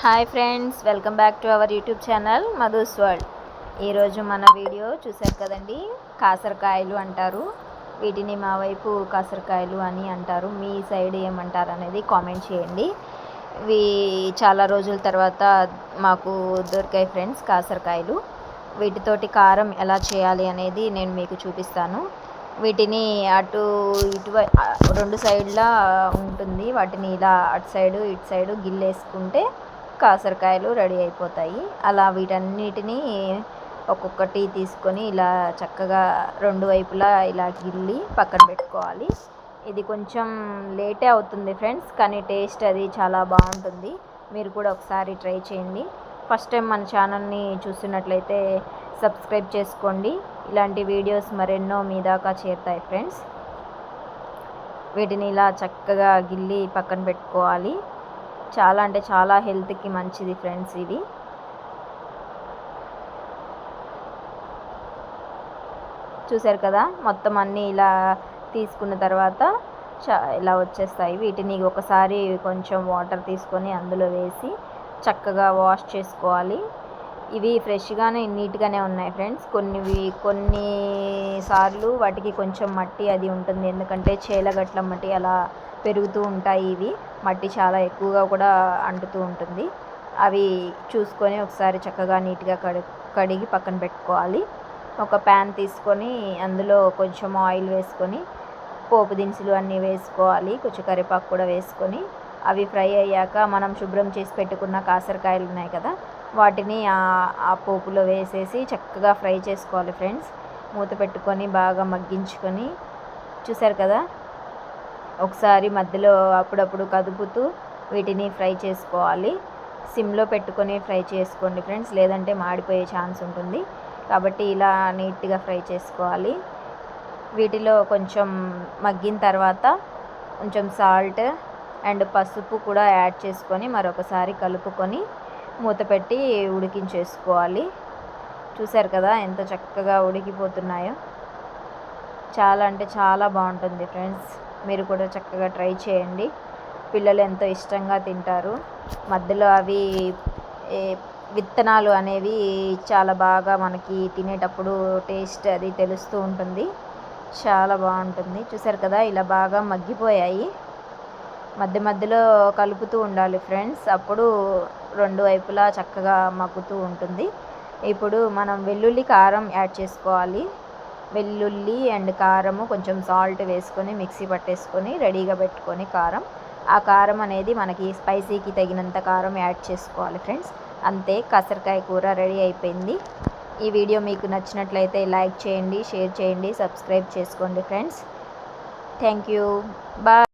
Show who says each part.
Speaker 1: Hi friends welcome back to our YouTube channel Madhu's world. ఈరోజు మన video చూసారు కదండి కాసరకాయలు అంటారు. వీటిని మా వైపు కాసరకాయలు అని అంటారు. మీ సైడ్ ఏమంటారు అనేది కామెంట్ చేయండి. ఇవి చాలా రోజుల తర్వాత మాకు దొరికాయి ఫ్రెండ్స్ కాసరకాయలు. వీటితోటి కారం ఎలా చేయాలి అనేది నేను మీకు చూపిస్తాను. వీటిని అటు ఇటు రెండు సైడ్లా ఉంటుంది. వాటిని ఇలా అటు సైడు ఇటు సైడు గిల్లేసుకుంటే కాసరకాయలు రెడీ అయిపోతాయి. అలా వీటన్నిటిని ఒక్కొక్కటి తీసుకొని ఇలా చక్కగా రెండు వైపులా ఇలా గిల్లి పక్కన పెట్టుకోవాలి. ఇది కొంచెం లేటే అవుతుంది ఫ్రెండ్స్ కానీ టేస్ట్ అది చాలా బాగుంటుంది. మీరు కూడా ఒకసారి ట్రై చేయండి. ఫస్ట్ టైం మన ఛానల్ని చూస్తున్నట్లయితే సబ్స్క్రైబ్ చేసుకోండి. ఇలాంటి వీడియోస్ మరెన్నో మీ దాకా చేరుతాయి ఫ్రెండ్స్. వీటిని ఇలా చక్కగా గిల్లి పక్కన పెట్టుకోవాలి. చాలా అంటే చాలా హెల్త్కి మంచిది ఫ్రెండ్స్ ఇది. చూసారు కదా? మొత్తం అన్నీ ఇలా తీసుకున్న తర్వాత చా ఇలా వచ్చేస్తాయి. వీటిని ఒకసారి కొంచెం వాటర్ తీసుకొని అందులో వేసి చక్కగా వాష్ చేసుకోవాలి. ఇవి ఫ్రెష్గానే నీట్గానే ఉన్నాయి ఫ్రెండ్స్. కొన్ని కొన్ని సార్లు వాటికి కొంచెం మట్టి అది ఉంటుంది. ఎందుకంటే చేలగట్ల మట్టి అలా పెరుగుతూ ఉంటాయి ఇవి. మట్టి చాలా ఎక్కువగా కూడా అంటుతూ ఉంటుంది. అవి చూసుకొని ఒకసారి చక్కగా నీట్గా కడి కడిగి పక్కన పెట్టుకోవాలి. ఒక ప్యాన్ తీసుకొని అందులో కొంచెం ఆయిల్ వేసుకొని పోపు దినుసులు అన్నీ వేసుకోవాలి. కొంచెం కరివేపాకు కూడా వేసుకొని. అవి ఫ్రై అయ్యాక మనం శుభ్రం చేసి పెట్టుకున్న కాసరకాయలు ఉన్నాయి కదా వాటిని ఆ పోపులో వేసేసి చక్కగా ఫ్రై చేసుకోవాలి ఫ్రెండ్స్. మూత పెట్టుకొని బాగా మగ్గించుకొని చూసారు కదా? ఒకసారి మధ్యలో అప్పుడప్పుడు కదుపుతూ వీటిని ఫ్రై చేసుకోవాలి. సిమ్లో పెట్టుకొని ఫ్రై చేసుకోండి ఫ్రెండ్స్. లేదంటే మాడిపోయే ఛాన్స్ ఉంటుంది. కాబట్టి ఇలా నీట్గా ఫ్రై చేసుకోవాలి. వీటిలో కొంచెం మగ్గిన తర్వాత కొంచెం సాల్ట్ అండ్ పసుపు కూడా యాడ్ చేసుకొని మరొకసారి కలుపుకొని మూత పెట్టి ఉడికించేసుకోవాలి. చూసారు కదా ఎంత చక్కగా ఉడికిపోతున్నాయో. చాలా అంటే చాలా బాగుంటుంది ఫ్రెండ్స్. మీరు కూడా చక్కగా ట్రై చేయండి. పిల్లలు ఎంతో ఇష్టంగా తింటారు. మధ్యలో అవి విత్తనాలు అనేవి చాలా బాగా మనకి తినేటప్పుడు టేస్ట్ అది తెలుస్తూ ఉంటుంది. చాలా బాగుంటుంది. చూసారు కదా ఇలా బాగా మగ్గిపోయాయి. మధ్య మధ్యలో కలుపుతూ ఉండాలి ఫ్రెండ్స్. అప్పుడు రెండు వైపులా చక్కగా మగ్గుతూ ఉంటుంది. ఇప్పుడు మనం వెల్లుల్లి కారం యాడ్ చేసుకోవాలి. వెల్లుల్లి అండ్ కారము కొంచెం సాల్ట్ వేసుకొని మిక్సీ పట్టేసుకొని రెడీగా పెట్టుకొని కారం. ఆ కారం అనేది మనకి స్పైసీకి తగినంత కారం యాడ్ చేసుకోవాలి ఫ్రెండ్స్. అంతే కాసరకాయ కూర రెడీ అయిపోయింది. ఈ వీడియో మీకు నచ్చినట్లయితే లైక్ చేయండి షేర్ చేయండి సబ్స్క్రైబ్ చేసుకోండి ఫ్రెండ్స్. Thank you. బాయ్.